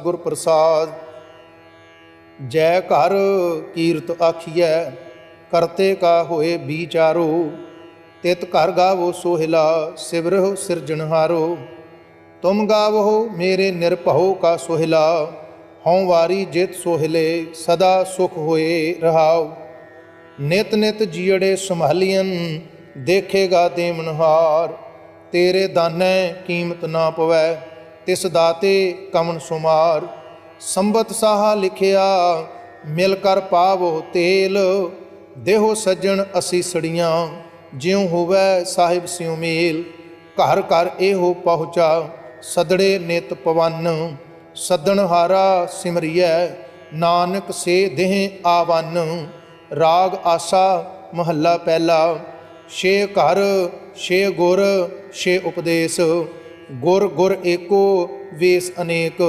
ਸਤਿਗੁਰ ਪ੍ਰਸਾਦ, ਜੈ ਘਰ ਕੀਰਤ ਆਖੀਐ, ਕਰਤੇ ਕਾ ਹੋਏ ਵਿਚਾਰੋ ਤਿਤ ਘਰ ਗਾਵੋ ਸੋਹਿਲਾ, ਸਿਵਰਹੁ ਸਿਰਜਣਹਾਰੋ ਤੁਮ ਗਾਵੋ ਮੇਰੇ ਨਿਰਭਉ ਕਾ ਸੋਹਿਲਾ, ਹਉ ਵਾਰੀ ਜਿਤ ਸੋਹਿਲੇ, ਸਦਾ ਸੁਖ ਹੋਏ ਰਹਾਉ ਨਿਤ ਨਿਤ ਜੀੜੇ ਸੰਭਾਲੀਆਂ ਦੇਖੇਗਾ ਦੇਵਨਹਾਰ ਤੇਰੇ ਦਾਨੈ ਕੀਮਤ ਨਾ ਪਵੈ। ਤਿਸ ਦਾਤੇ ਕਮਨ ਸੁਮਾਰ, ਸੰਬਤ ਸਾਹਾ ਲਿਖਿਆ, ਮਿਲ ਕਰ ਪਾਵੋ ਤੇਲ, ਦੇਹੋ ਸੱਜਣ ਅਸੀਸੜੀਆਂ ਜਿਉ ਹੋਵੈ ਸਾਹਿਬ ਸਿਉ ਮੇਲ। ਘਰ ਘਰ ਇਹੋ ਪਹੁੰਚਾ, ਸਦੜੇ ਨਿਤ ਪਵਨ, ਸੱਦਣ ਹਾਰਾ ਸਿਮਰਿਐ, ਨਾਨਕ ਸੇ ਦੇਹ ਆਵਨ। ਰਾਗ ਆਸਾ ਮਹੱਲਾ ਪਹਿਲਾ, ਛੇ ਘਰ, ਛੇ ਗੁਰ, ਛੇ ਉਪਦੇਸ਼। ਗੁਰ ਗੁਰ ਏਕੋ ਵੇਸ ਅਨੇਕ